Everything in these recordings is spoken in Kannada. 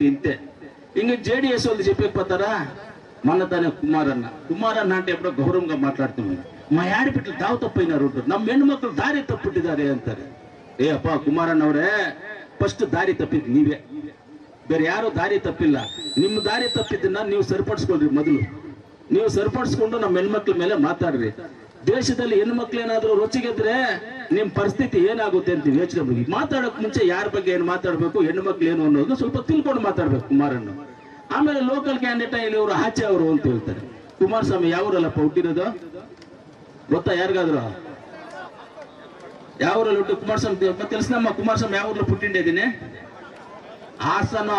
ఇంతే ఇంక జేడిఎస్ వాళ్ళు చెప్పకపోతారా మొన్న ತಾನೇ కుమారన్న కుమారన్న అంటే ఎప్పుడో గౌరవంగా మాట్లాడుతున్నాను మా ఆడపిట్టలు దావ ತಪ್ಪಿನಾರು ನಮ್ಮ ಹೆಣ್ಣು ಮಕ್ಕಳು ದಾರಿ ತಪ್ಪಿಟ್ಟಿದ್ದಾರೆ ಅಂತಾರೆ ಏ ಅಪ್ಪ ಕುಮಾರಣ್ಣ ಅವರೇ ಫಸ್ಟ್ ದಾರಿ ತಪ್ಪಿದ್ ನೀವೇ ಬೇರೆ ಯಾರು ದಾರಿ ತಪ್ಪಿಲ್ಲ ನಿಮ್ಮ ದಾರಿ ತಪ್ಪಿದ್ದನ್ನ ನೀವು ಸರಿಪಡಿಸ್ಕೊಳ್ರಿ ಮೊದಲು ನೀವು ಸರಿಪಡಿಸ್ಕೊಂಡು ನಮ್ಮ ಹೆಣ್ಮಕ್ಳ ಮೇಲೆ ಮಾತಾಡ್ರಿ ದೇಶದಲ್ಲಿ ಹೆಣ್ಣು ಏನಾದ್ರೂ ರೊಚ್ಚಿಗೆದ್ರೆ ನಿಮ್ ಪರಿಸ್ಥಿತಿ ಏನಾಗುತ್ತೆ ಅಂತ ಯೋಚನೆ ಬಗ್ಗೆ ಮಾತಾಡಕ್ ಮುಂಚೆ ಯಾರ ಬಗ್ಗೆ ಏನು ಮಾತಾಡ್ಬೇಕು ಹೆಣ್ಣು ಮಕ್ಳು ಏನು ಅನ್ನೋದು ಸ್ವಲ್ಪ ತಿಳ್ಕೊಂಡು ಮಾತಾಡ್ಬೇಕು ಕುಮಾರಣ್ಣ. ಆಮೇಲೆ ಲೋಕಲ್ ಕ್ಯಾಂಡಿಡೇಟ್ ಇವರು ಆಚೆ ಅವರು ಅಂತ ಹೇಳ್ತಾರೆ. ಕುಮಾರಸ್ವಾಮಿ ಯಾವೂರಲ್ಲಪ್ಪ ಹುಟ್ಟಿರೋದು? ಗೊತ್ತಾ ಯಾರಿಗಾದ್ರು? ಯಾವೂರಲ್ಲಿ ಹುಟ್ಟು ಕುಮಾರಸ್ವಾಮಿ? ತಿಳಿಸ್ನಮ್ಮ, ಕುಮಾರಸ್ವಾಮಿ ಯಾವೂರಲ್ಲಿ ಪುಟ್ಟಿಂಡಿದ್ದೀನಿ ಹಾಸನ.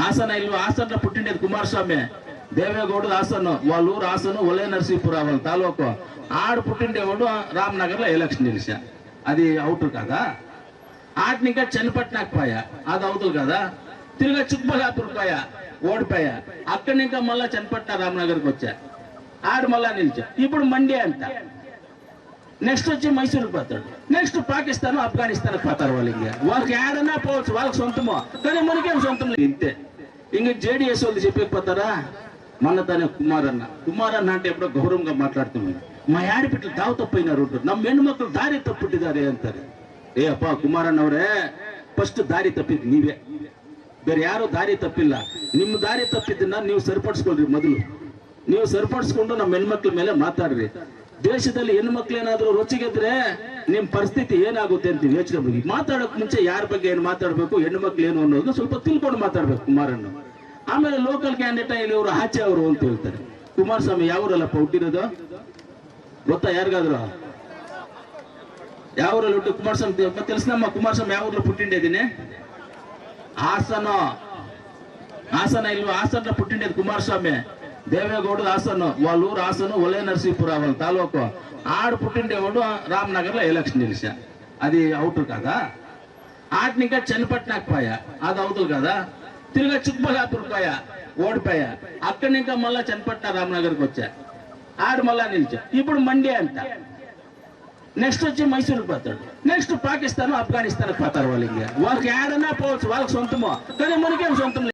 ಹಾಸನ ಇಲ್ವಾ? ಹಾಸನ ಪುಟ್ಟಿಂಡಿದ್ ಕುಮಾರಸ್ವಾಮಿ. దేవేగౌడ హాసన్ వాళ్ళ ఊరు హాసన్ ఒలే నరసీపుర వాళ్ళ తాలూకు ఆడు పుట్టిండేవాడు రామ్నగర్లో ఎలక్షన్ గెలిచా అది అవుట్ కదా? ఆటిని ఇంకా చనిపట్నాకు పోయా. అది అవుతుంది కదా? తిరిగి చుక్కబల్లాపూర్ పోయా. ఓడిపోయా. అక్కడి ఇంకా మళ్ళా చనిపట్న రామ్నగర్కి వచ్చా. ఆడు మళ్ళా నిలిచా. ఇప్పుడు మండే అంట. నెక్స్ట్ వచ్చి మైసూరుకి పోతాడు. నెక్స్ట్ పాకిస్తాన్ ఆఫ్ఘనిస్తాన్ పోతారు వాళ్ళు ఇంకా. వాళ్ళకి ఏడన్నా పోవచ్చు వాళ్ళకి సొంతమో. కానీ మనకేం సొంతం ఇంతే. ఇంకా జేడిఎస్ వాళ్ళు చెప్పకపోతారా? మొన్న ತಾನೇ కుమారన్న కుమారన్న అంటే ఎప్పుడో గౌరవంగా మాట్లాడుతున్నాను మా ఆడపిట్టలు దావ తప్పినారు ನಮ್ಮ ಹೆಣ್ಣು ಮಕ್ಕಳು ದಾರಿ ತಪ್ಪಿಟ್ಟಿದ್ದಾರೆ ಅಂತಾರೆ ಏ ಅಪ್ಪ ಕುಮಾರಣ್ಣ ಅವರೇ ಫಸ್ಟ್ ದಾರಿ ತಪ್ಪಿದ್ ನೀವೇ ಬೇರೆ ಯಾರು ದಾರಿ ತಪ್ಪಿಲ್ಲ ನಿಮ್ಮ ದಾರಿ ತಪ್ಪಿದ್ದನ್ನ ನೀವು ಸರಿಪಡಿಸ್ಕೊಳ್ರಿ ಮೊದಲು ನೀವು ಸರಿಪಡಿಸ್ಕೊಂಡು ನಮ್ಮ ಹೆಣ್ಮಕ್ಳ ಮೇಲೆ ಮಾತಾಡ್ರಿ ದೇಶದಲ್ಲಿ ಹೆಣ್ಮಕ್ಳು ಏನಾದ್ರು ರುಚಿಗೆದ್ರೆ ನಿಮ್ ಪರಿಸ್ಥಿತಿ ಏನಾಗುತ್ತೆ ಅಂತ ಯೋಚನೆ ಮಾಡಿ ಮಾತಾಡಕ್ ಮುಂಚೆ ಯಾರ ಬಗ್ಗೆ ಏನ್ ಮಾತಾಡ್ಬೇಕು ಹೆಣ್ಮಕ್ಳು ಏನು ಅನ್ನೋದು ಸ್ವಲ್ಪ ತಿಳ್ಕೊಂಡು ಮಾತಾಡ್ಬೇಕು ಕುಮಾರಣ್ಣ ಆಮೇಲೆ ಲೋಕಲ್ ಕ್ಯಾಂಡಿಡೇಟ್ ಇಲ್ಲಿ ಇವರು ಆಚೆ ಅವರು ಅಂತ ಹೇಳ್ತಾರೆ ಕುಮಾರಸ್ವಾಮಿ ಯಾವೂರಲ್ಲಪ್ಪ ಹುಟ್ಟಿರೋದು ಗೊತ್ತಾ ಯಾರಿಗಾದ್ರು ಯಾವ ಊರಲ್ಲಿ ಹುಟ್ಟು ಕುಮಾರಸ್ವಾಮಿ ಮತ್ತೆ ತಿಳಿಸ್ನಮ್ಮ ಕುಮಾರಸ್ವಾಮಿ ಯಾವ ಊರಲ್ಲಿ పుట్టిండేదిని ಹಾಸನ ಹಾಸನ ಇಲ್ವಾ ಹಾಸನ పుట్టిండేది కుమారస్వామి దేవేగౌడ హాసన్ వాళ్ళ ఊరు హాసన్ ఒలే నరసీపుర వాళ్ళ తాలూకు ఆడు పుట్టిండేవాడు రామ్నగర్ లో ఎలక్షన్ గెలిచా అది అవుట్ కదా ఆటిని ఇంకా చనిపట్నాకు పోయా అది అవుతుంది కదా తిరిగి చుక్కబల్లాపూర్ పోయా ఓడిపోయా. అక్కడి ఇంకా మళ్ళా చనిపట్న రామనగర్కి వచ్చా. ఆడ మళ్ళా నిలిచా. ఇప్పుడు మండే అంట. నెక్స్ట్ వచ్చి మైసూరుకి పోతాడు. నెక్స్ట్ పాకిస్తాన్ ఆఫ్ఘనిస్తాన్కి పోతారు వాళ్ళు ఇంకా. వాళ్ళకి ఏడన్నా పోవచ్చు వాళ్ళకి సొంతమో. కానీ మనకేం సొంతం